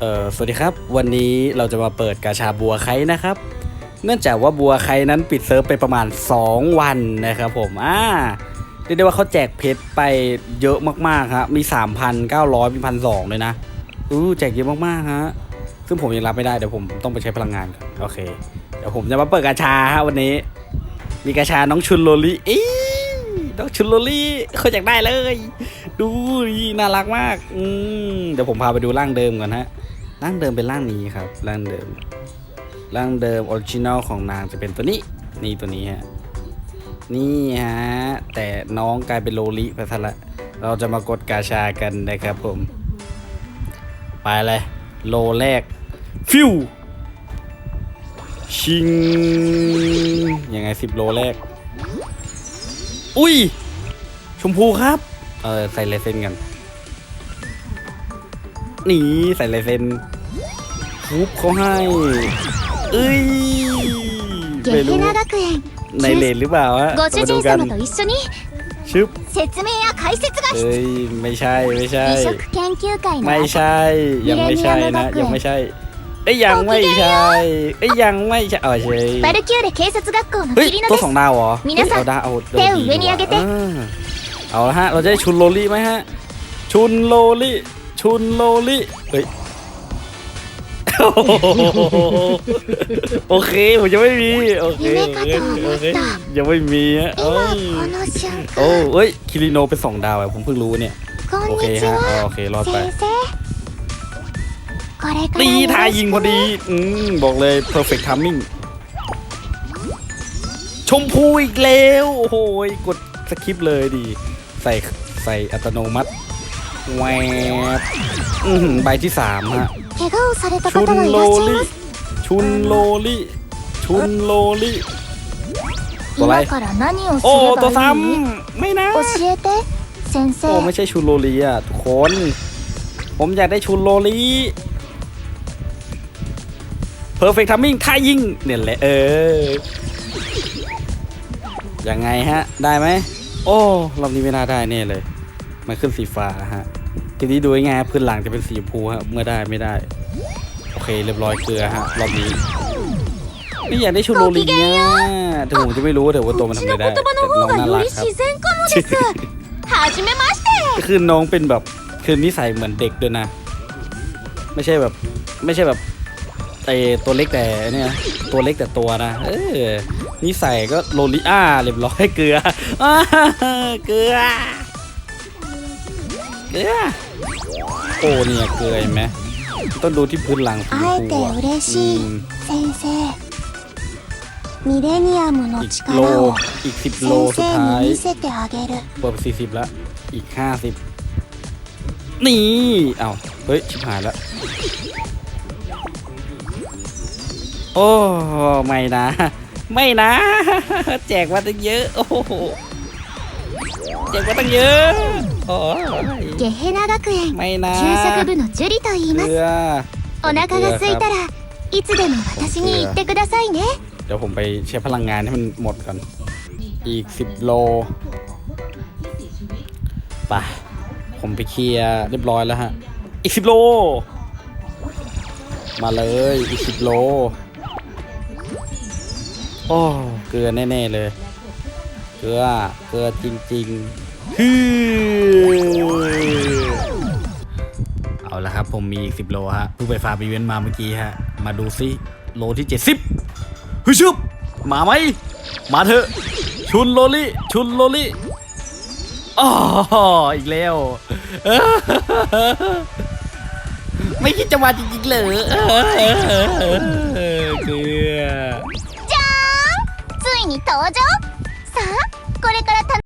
เอ่อสวัสดีครับ วันนี้เราจะมาเปิดกาชาบัวไคนะครับ เนื่องจากว่าบัวไคนั้นปิดเซิร์ฟไปประมาณ 2 วันนะครับผมอ่าเรียกได้ว่าเขาแจกเพชรไปเยอะมากๆครับมี 3,900มีพันสองเลยนะอู้แจกเยอะมากๆฮะซึ่งผมยังรับไม่ได้เดี๋ยวผมต้องไปใช้พลังงานก่อนโอเคเดี๋ยวผมจะมาเปิดกาชาฮะวันนี้ มีกาชาน้องชุนโลลี่อีน้องชุนโลลี่เขาอยากได้เลย ดูน่ารักมากอืมเดี๋ยวผมพาไปดูร่างเดิมก่อนฮะ ร่างเดิมเป็นร่างนี้ครับ ร่างเดิม ร่างเดิมออริจินอลของนางจะเป็นตัวนี้ นี่ตัวนี้ฮะ นี่ฮะ แต่น้องกลายเป็นโลลิไปซะละเราจะมากดกาชากันนะครับผม ไปเลย โลแรก ฟิว ชิง ยังไงสิบโลแรก อุ้ย ชมพูครับ เออ ใส่ลายเซ็นกัน นี่ ใส่ลายเซ็น ฟุบเขาให้ เอ้ย ゲ ไม่รู้ ヘナ学園 ในเลนหรือเปล่าฮะ ご มา 主 ดู 人 กัน 様と一緒に ชึบ 説明や解説が必 เอ้ย ไม่ใช่ ไม่ใช่ 要美食研究会の ไม่ใช่ ยังไม่ใช่นะ ยังไม่ใช่ เอ้ยยังไม่ใช่ เอ้ยยังไม่ใช่เออใช่ バルキューレ警察学校の เฮ้ย キリノ ตัว で ส す องดาวเหรอ 皆さん เอาดาวเอาดาว 手を ดี 上に上げて อ่าเอาละฮะ เราจะได้ชุนโลลี่ไหมฮะ ชุนโลลี่ ชุนโลลี่เฮ้ย โอเคผมยังไม่มีโอเคโอเคยังไม่มีฮะโอ้เอ้ยคิริโนเป็นสองดาวอะผมเพิ่งรู้เนี่ยโอเคฮะโอเครอดไปตีทายิงพอดีอืมบอกเลย perfect timing ชมพูอีกแล้ว โอ้โหกดสคริปเลยดี ใส่ใส่อัตโนมัติ แวบใบที่สามฮะชุนโลลิชุนโลลิชุนโลลิตัวอะไรโอ้ตัวซ้ำไม่นะโอ้ไม่ใช่ชุนโลลิอะทุกคน ผมอยากได้ชุนโลลิเพอร์เฟกต์ทัมมิ่งท่ายิงเนี่ยแหละเออยังไงฮะ ได้ไหม โอ้รอบนี้ไม่น่าได้เนี่ยเลย มันขึ้นสีฟ้าฮะ ทีนี้ดูง่ายพื้นหลังจะเป็นสีพูฮะเมื่อได้ไม่ได้ โอเคเรียบร้อยเกลือฮะรอบนี้นี่อยากได้ชูโรลิงเนี่ยแต่ผมจะไม่รู้แต่ว่าตัวมันทำอะไรได้แน้องน่ารักครับคือน้องเป็นแบบคือนิสัยเหมือนเด็กด้วยนะ ไม่ใช่แบบไม่ใช่แบบแต่ตัวเล็กแต่เนี่ยตัวเล็กแต่ตัวนะเออนิสัยก็โรลิอาเรียบร้อยเกลือเกลือ เกลือโอ้เนี่ยเกลือเห็นไหมต้องดูที่พื้นหลังสีชมพู 会え อะ て嬉し อื い ม 先生ミレニアムの อีกโล 力を อีกสิบโล 先 สุด 生 ท้าย に見せてあげる เปิดสี่สิบแล้ว อีกห้าสิบนี่เอ้าเฮ้ย ชิบหายแล้ว โอ้ ไม่นะ ไม่นะ แจกมาตั้งเยอะ โอ้โหแจกมาตั้งเยอะ โอ้ย ย ゲヘナ学園 ไม่นะ 給食部のジュリと言い เก ます ลือ お腹が空いたらいつでも私に言ってくださいね เดี๋ยวผมไปใช้พลังงานให้มันหมดก่อน อีกสิบโลไปผมไปเคลียร์เรียบร้อยแล้วฮะ อีกสิบโล มาเลยอีกสิบโล โอ้ เกลือแน่ๆเลย เกลือ เกลือจริงๆฮือ เอาละครับ ผมมีอีกสิบโลฮะเพิ่งไปฟาร์มอีเวนต์มาเมื่อกี้ฮะ มาดูซิ โลที่เจ็ดสิบ เฮ้ยชุบมาไหม มาเถอะ ชุนโลลี่ ชุนโลลี่อ๋ออีกแล้ว ไม่คิดจะมาจริงๆเลยเกลือ じゃーんついに登場さあこれから